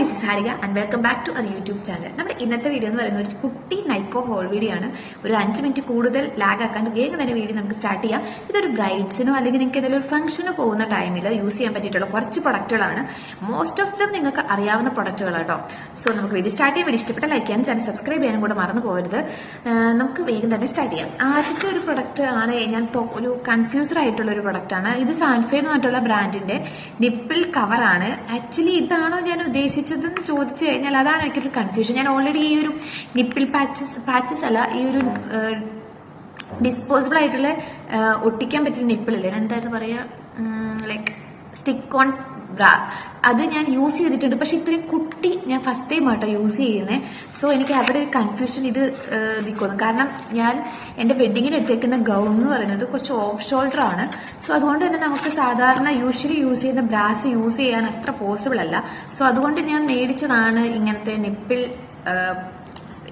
This is Harika and welcome back to our YouTube channel നമ്മുടെ ഇന്നത്തെ video എന്ന് പറയുന്നത് ഒരു കുട്ടി നൈക്കോ ഹോൾ വീഡിയോ ആണ്. ഒരു അഞ്ച് മിനിറ്റ് കൂടുതൽ ലാഗ് ആക്കാണ്ട് വേഗം തന്നെ വീഡിയോ നമുക്ക് സ്റ്റാർട്ട് ചെയ്യാം. ഇതൊരു ബ്രൈഡ്സിനോ അല്ലെങ്കിൽ നിങ്ങൾക്ക് എന്തെങ്കിലും ഒരു ഫംഗ്ഷന് പോകുന്ന ടൈമിൽ യൂസ് ചെയ്യാൻ പറ്റിയിട്ടുള്ള കുറച്ച് പ്രൊഡക്റ്റുകളാണ് മോസ്റ്റ് ഓഫ് ദം നിങ്ങൾക്ക് അറിയാവുന്ന പ്രൊഡക്റ്റുകളാട്ടോ സോ നമുക്ക് വീഡിയോ സ്റ്റാർട്ട് ചെയ്യാൻ വേണ്ടി ഇഷ്ടപ്പെട്ട ലൈക്ക് ചെയ്യാനും ചാനൽ സബ്സ്ക്രൈബ് ചെയ്യാനും കൂടെ മറന്നു പോകരുത്. നമുക്ക് വേഗം തന്നെ സ്റ്റാർട്ട് ചെയ്യാം. ആദ്യത്തെ ഒരു പ്രൊഡക്റ്റ് ആണ് ഞാൻ ഒരു കൺഫ്യൂസർ ആയിട്ടുള്ള ഒരു പ്രൊഡക്റ്റ് ആണ്. ഇത് സാൻഫേ എന്ന് പറഞ്ഞിട്ടുള്ള ബ്രാൻഡിന്റെ നിപ്പിൾ കവറാണ് ആക്ച്വലി ഇതാണോ ഞാൻ ഉദ്ദേശിച്ചതെന്ന് ചോദിച്ചു കഴിഞ്ഞാൽ അതാണ് എനിക്കൊരു കൺഫ്യൂഷൻ ഞാൻ ഓൾറെഡി ഈ ഒരു നിപ്പിൾ പാച്ചസ് പാച്ചസ് അല്ല ഈ ഒരു ഡിസ്പോസിബിൾ ആയിട്ടുള്ള ഒട്ടിക്കാൻ പറ്റിയ നിപ്പിളില്ലേ എന്തായിരുന്നു പറയാ? ലൈക്ക് സ്റ്റിക്ക് ഓൺ ബ്രാ അത് ഞാൻ യൂസ് ചെയ്തിട്ടുണ്ട്. പക്ഷെ ഇത്രയും കുട്ടി ഞാൻ ഫസ്റ്റ് ടൈം ആട്ടോ യൂസ് ചെയ്യുന്നത് സോ എനിക്ക് അവിടെ ഒരു കൺഫ്യൂഷൻ ഇത് നിൽക്കുന്നു. കാരണം ഞാൻ എന്റെ വെഡിങ്ങിന് എടുത്തേക്കുന്ന ഗൗൺ എന്ന് പറയുന്നത് കുറച്ച് ഓഫ് ഷോൾഡർ ആണ്. സോ അതുകൊണ്ട് തന്നെ നമുക്ക് സാധാരണ യൂഷ്വലി യൂസ് ചെയ്യുന്ന ബ്രാസ് യൂസ് ചെയ്യാൻ അത്ര പോസിബിൾ അല്ല. സോ അതുകൊണ്ട് ഞാൻ മേടിച്ചതാണ് ഇങ്ങനത്തെ നിപ്പിൾ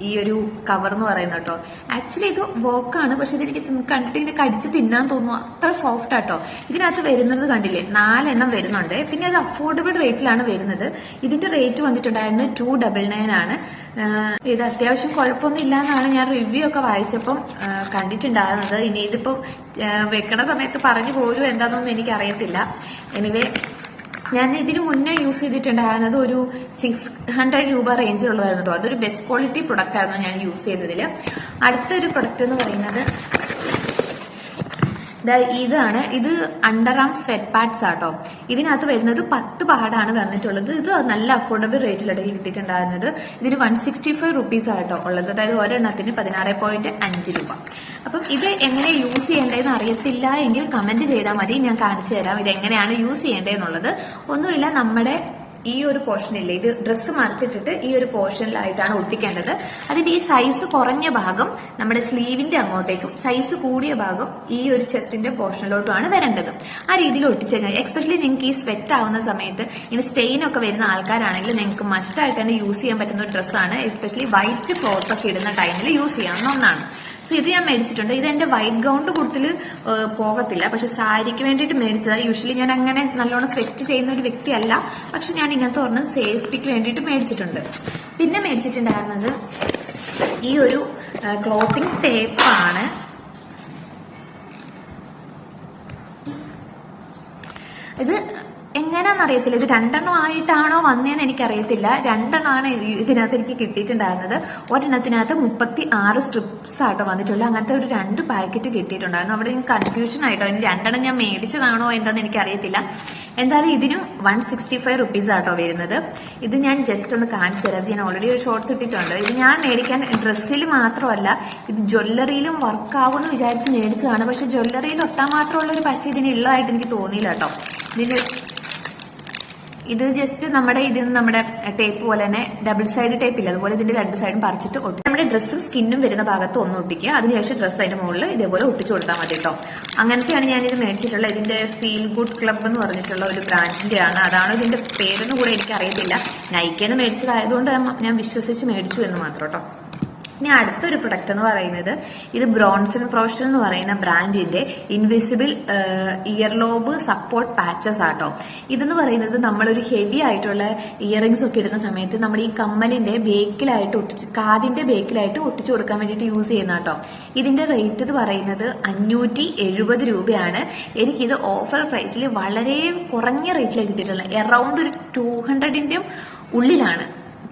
ഈ ഒരു കവർ എന്ന് പറയുന്നത് കേട്ടോ. ആക്ച്വലി ഇത് വർക്ക് ആണ്. പക്ഷെ ഇതെനിക്ക് കണ്ടിട്ട് ഇങ്ങനെ കടിച്ച് തിന്നാൻ തോന്നുന്നു. അത്ര സോഫ്റ്റ് ആട്ടോ. ഇതിനകത്ത് വരുന്നത് കണ്ടില്ലേ? നാലെണ്ണം വരുന്നുണ്ട്. പിന്നെ അത് അഫോർഡബിൾ റേറ്റിലാണ് വരുന്നത്. ഇതിന്റെ റേറ്റ് വന്നിട്ടുണ്ടായിരുന്നു ടു ഡബിൾ നയൻ ആണ്. ഇത് അത്യാവശ്യം കുഴപ്പമൊന്നും ഇല്ല എന്നാണ് ഞാൻ റിവ്യൂ ഒക്കെ വായിച്ചപ്പം കണ്ടിട്ടുണ്ടായിരുന്നത്. ഇനി ഇതിപ്പം വെക്കണ സമയത്ത് പറഞ്ഞു പോരും എന്താണെന്നൊന്നും എനിക്കറിയത്തില്ല. എനിവേ ഞാൻ ഇതിന് മുന്നേ യൂസ് ചെയ്തിട്ടുണ്ടായിരുന്നത് ഒരു സിക്സ് ഹൺഡ്രഡ് രൂപ റേഞ്ചിലുള്ളതായിരുന്നു അതൊരു ബെസ്റ്റ് ക്വാളിറ്റി പ്രൊഡക്റ്റ് ആയിരുന്നു ഞാൻ യൂസ് ചെയ്തതിൽ അടുത്തൊരു പ്രൊഡക്റ്റ് എന്ന് പറയുന്നത് ഇതാണ് ഇത് അണ്ടർ ആം സ്വെറ്റ് പാഡ്സ് ആട്ടോ. ഇതിനകത്ത് വരുന്നത് പത്ത് പാടാണ് തന്നിട്ടുള്ളത്. ഇത് നല്ല അഫോർഡബിൾ റേറ്റിലാണ് കിട്ടിയിട്ടുണ്ടായിരുന്നത്. ഇതിന് വൺ സിക്സ്റ്റി ഫൈവ് റുപ്പീസ് ആട്ടോ ഉള്ളത്. അതായത് ഒരെണ്ണത്തിന് പതിനാറ് പോയിന്റ് അഞ്ച് രൂപ. അപ്പം ഇത് എങ്ങനെ യൂസ് ചെയ്യേണ്ടതെന്ന് അറിയത്തില്ല എങ്കിൽ കമന്റ് ചെയ്താൽ മതി. ഞാൻ കാണിച്ചു തരാം ഇത് എങ്ങനെയാണ് യൂസ് ചെയ്യേണ്ടതെന്നുള്ളത്. ഒന്നുമില്ല നമ്മുടെ ഈ ഒരു പോർഷനില്ലേ ഇത് ഡ്രസ്സ് മറിച്ചിട്ടിട്ട് ഈ ഒരു പോർഷനിലായിട്ടാണ് ഒട്ടിക്കേണ്ടത്. അതിന്റെ ഈ സൈസ് കുറഞ്ഞ ഭാഗം നമ്മുടെ സ്ലീവിന്റെ അങ്ങോട്ടേക്കും സൈസ് കൂടിയ ഭാഗം ഈ ഒരു ചെസ്റ്റിന്റെ പോർഷനിലോട്ടുമാണ് വരേണ്ടത്. ആ രീതിയിൽ ഒട്ടിച്ചു കഴിഞ്ഞാൽ എക്സ്പെഷ്യലി നിങ്ങൾക്ക് ഈ സ്വെറ്റ് ആവുന്ന സമയത്ത് ഇനി സ്റ്റെയിൻ ഒക്കെ വരുന്ന ആൾക്കാരാണെങ്കിൽ നിങ്ങൾക്ക് മസ്റ്റായിട്ട് തന്നെ യൂസ് ചെയ്യാൻ പറ്റുന്ന ഒരു ഡ്രസ്സാണ് എസ്പെഷ്യലി വൈറ്റ് ക്ലോത്ത് ഒക്കെ ഇടുന്ന ടൈമിൽ യൂസ് ചെയ്യാവുന്ന ഒന്നാണ്. സോ ഇത് ഞാൻ മേടിച്ചിട്ടുണ്ട്. ഇത് എന്റെ വൈറ്റ് ഗൗണ്ട് കൂടുതൽ പോകത്തില്ല. പക്ഷെ സാരിക്ക് വേണ്ടിയിട്ട് മേടിച്ചത്. യൂഷ്വലി ഞാൻ അങ്ങനെ നല്ലോണം സ്വെറ്റ് ചെയ്യുന്ന ഒരു വ്യക്തിയല്ല. പക്ഷെ ഞാൻ ഇങ്ങനത്തെ ഒരെണ്ണം സേഫ്റ്റിക്ക് വേണ്ടിയിട്ട് മേടിച്ചിട്ടുണ്ട്. പിന്നെ മേടിച്ചിട്ടുണ്ടായിരുന്നത് ഈ ഒരു ക്ലോത്തിങ് ടേപ്പാണ് ഇത് അറിയത്തില്ല ഇത് രണ്ടെണ്ണം ആയിട്ടാണോ വന്നതെന്ന് എനിക്കറിയത്തില്ല. രണ്ടെണ്ണമാണ് ഇതിനകത്ത് എനിക്ക് കിട്ടിയിട്ടുണ്ടായിരുന്നത്. ഒരെണ്ണത്തിനകത്ത് മുപ്പത്തി ആറ് സ്ട്രിപ്സ് ആട്ടോ വന്നിട്ടുള്ളത് അങ്ങനത്തെ ഒരു രണ്ട് പാക്കറ്റ് കിട്ടിയിട്ടുണ്ടായിരുന്നു. അവിടെ എനിക്ക് കൺഫ്യൂഷൻ ആയിട്ടോ. ഇനി രണ്ടെണ്ണം ഞാൻ മേടിച്ചതാണോ എന്താന്ന് എനിക്കറിയത്തില്ല. എന്തായാലും ഇതിനും വൺ സിക്സ്റ്റി ഫൈവ് റുപ്പീസ് ആട്ടോ വരുന്നത്. ഇത് ഞാൻ ജസ്റ്റ് ഒന്ന് കാണിച്ചു തരാം. ഞാൻ ഓൾറെഡി ഒരു ഷോർട്സ് ഇട്ടിട്ടുണ്ട്. ഇത് ഞാൻ മേടിക്കാൻ ഡ്രസ്സിൽ മാത്രമല്ല ഇത് ജ്വല്ലറിയിലും വർക്ക് ആവുമെന്ന് വിചാരിച്ച് മേടിച്ചതാണ്. പക്ഷെ ജ്വല്ലറിയിൽ ഒട്ടാൻ മാത്രമുള്ള ഒരു പശ ഇതിന് ഉള്ളതായിട്ട് എനിക്ക് തോന്നിയില്ല കേട്ടോ. ഇതിന് ഇത് ജസ്റ്റ് നമ്മുടെ ഇതിൽ നിന്ന് നമ്മുടെ ടേപ്പ് പോലെ തന്നെ ഡബിൾ സൈഡ് ടേപ്പ് ഇല്ല? അതുപോലെ ഇതിന്റെ രണ്ട് സൈഡും പറിച്ചിട്ട് ഒട്ടി. നമ്മുടെ ഡ്രസ്സും സ്കിന്നും വരുന്ന ഭാഗത്ത് ഒന്ന് ഒട്ടിക്കുക. അതിനുശേഷം ഡ്രസ്സ് അതിന്റെ മുകളിൽ ഇതേപോലെ ഒട്ടിച്ചു കൊടുത്താൽ മതി കേട്ടോ അങ്ങനത്തെയാണ് ഞാൻ ഇത് മേടിച്ചിട്ടുള്ളത്. ഇതിന്റെ ഫീൽ ഗുഡ് ക്ലബ് എന്ന് പറഞ്ഞിട്ടുള്ള ഒരു ബ്രാൻഡിന്റെ ആണ് അതാണ് ഇതിന്റെ പേരെന്ന് കൂടെ എനിക്ക് അറിയത്തില്ല നൈക്കേന്ന് മേടിച്ചതായതുകൊണ്ട് ഞാൻ വിശ്വസിച്ച് മേടിച്ചു എന്ന് മാത്രം കേട്ടോ ഇനി അടുത്തൊരു പ്രൊഡക്റ്റ് എന്ന് പറയുന്നത് ഇത് ബ്രോൺസൺ പ്രൊഫഷണൽ എന്ന് പറയുന്ന ബ്രാൻഡിന്റെ invisible ear lobe support patches ആട്ടോ. ഇതെന്ന് പറയുന്നത് നമ്മളൊരു ഹെവി ആയിട്ടുള്ള ഇയറിങ്സ് ഒക്കെ ഇടുന്ന സമയത്ത് നമ്മൾ ഈ കമ്മലിന്റെ ബേക്കിലായിട്ട് ഒട്ടിച്ച് കാതിന്റെ ബേക്കിലായിട്ട് ഒട്ടിച്ചു കൊടുക്കാൻ വേണ്ടിയിട്ട് യൂസ് ചെയ്യുന്ന കേട്ടോ ഇതിന്റെ റേറ്റ് എന്ന് പറയുന്നത് അഞ്ഞൂറ്റി എഴുപത് രൂപയാണ്. എനിക്കിത് ഓഫർ പ്രൈസിൽ വളരെ കുറഞ്ഞ റേറ്റിലാണ് കിട്ടിയിട്ടുള്ളത്. എറൗണ്ട് ഒരു ടു ഹൺഡ്രഡിന്റെ ഉള്ളിലാണ്.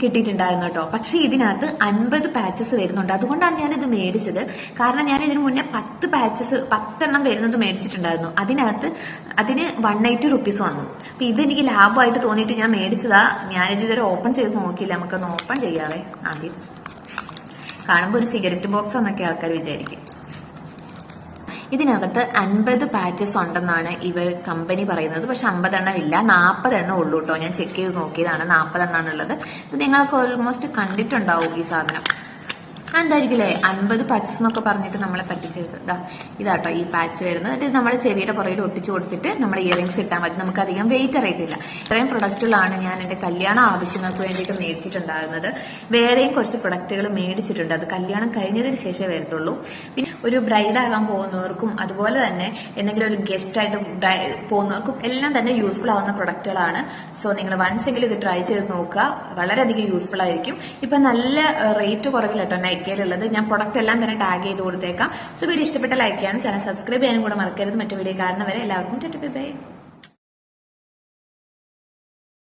കിട്ടിയിട്ടുണ്ടായിരുന്നു കേട്ടോ. പക്ഷേ ഇതിനകത്ത് അൻപത് പാച്ചസ് വരുന്നുണ്ട്. അതുകൊണ്ടാണ് ഞാൻ ഇത് മേടിച്ചത്. കാരണം ഞാൻ ഇതിന് മുന്നേ പത്ത് പാച്ചസ് പത്തെണ്ണം വരുന്നത് മേടിച്ചിട്ടുണ്ടായിരുന്നു. അതിനകത്ത് അതിന് വൺ എയ്റ്റി റുപ്പീസ് വന്നു. അപ്പൊ ഇതെനിക്ക് ലാഭമായിട്ട് തോന്നിയിട്ട് ഞാൻ മേടിച്ചതാ. ഞാനിത് ഇതുവരെ ഓപ്പൺ ചെയ്ത് നോക്കിയില്ല. നമുക്കൊന്ന് ഓപ്പൺ ചെയ്യാവേ ആദ്യം. കാണുമ്പോൾ ഒരു സിഗരറ്റ് ബോക്സ് എന്നൊക്കെ ആൾക്കാർ വിചാരിക്കും. ഇതിനകത്ത് അൻപത് പാച്ചസ് ഉണ്ടെന്നാണ് ഇവർ കമ്പനി പറയുന്നത്. പക്ഷെ അമ്പതെണ്ണം ഇല്ല. നാൽപ്പതെണ്ണം ഉള്ളൂ കേട്ടോ ഞാൻ ചെക്ക് ചെയ്ത് നോക്കിയതാണ്. നാൽപ്പതെണ്ണമാണ് ഉള്ളത്. ഇത് നിങ്ങൾക്ക് ഓൾമോസ്റ്റ് കണ്ടിട്ടുണ്ടാവും ഈ സാധനം. എന്തായിരിക്കില്ലേ അൻപത് പാച്ചസ് എന്നൊക്കെ പറഞ്ഞിട്ട് നമ്മളെ പറ്റിച്ചത് ഇതാ ഇതാട്ടോ ഈ പാച്ച് വരുന്നത്. ഇത് നമ്മുടെ ചെവിയുടെ പുറകിൽ ഒട്ടിച്ചു കൊടുത്തിട്ട് നമ്മുടെ ഇയറിംഗ്സ് ഇട്ടാൽ മതി. നമുക്ക് അധികം വെയിറ്റ് അറിയത്തില്ല. ഇത്രയും പ്രൊഡക്റ്റുകളാണ് ഞാൻ എന്റെ കല്യാണ ആവശ്യങ്ങൾക്ക് വേണ്ടിയിട്ട് മേടിച്ചിട്ടുണ്ടായിരുന്നത്. വേറെയും കുറച്ച് പ്രൊഡക്റ്റുകൾ മേടിച്ചിട്ടുണ്ട്. അത് കല്യാണം കഴിഞ്ഞതിന് ശേഷമേ വരത്തുള്ളൂ. പിന്നെ ഒരു ബ്രൈഡ് ആകാൻ പോകുന്നവർക്കും അതുപോലെ തന്നെ എന്തെങ്കിലും ഒരു ഗസ്റ്റ് ആയിട്ട് പോകുന്നവർക്കും എല്ലാം തന്നെ യൂസ്ഫുൾ ആവുന്ന പ്രൊഡക്റ്റുകളാണ് സോ നിങ്ങൾ വൺസ് എങ്കിലും ഇത് ട്രൈ ചെയ്ത് നോക്കുക. വളരെയധികം യൂസ്ഫുൾ ആയിരിക്കും. ഇപ്പൊ നല്ല റേറ്റ് കുറവിലാട്ടോ നൈക്കയിലുള്ളത് ഞാൻ പ്രൊഡക്റ്റ് എല്ലാം തന്നെ ടാഗ് ചെയ്ത് കൊടുത്തേക്കാം. സോ വീഡിയോ ഇഷ്ടപ്പെട്ട ലൈക്ക് ചെയ്യാനും ചാനൽ സബ്സ്ക്രൈബ് ചെയ്യാനും കൂടെ മറക്കരുത്. മറ്റു വീഡിയോ കാരണം വരെ എല്ലാവർക്കും ബൈ.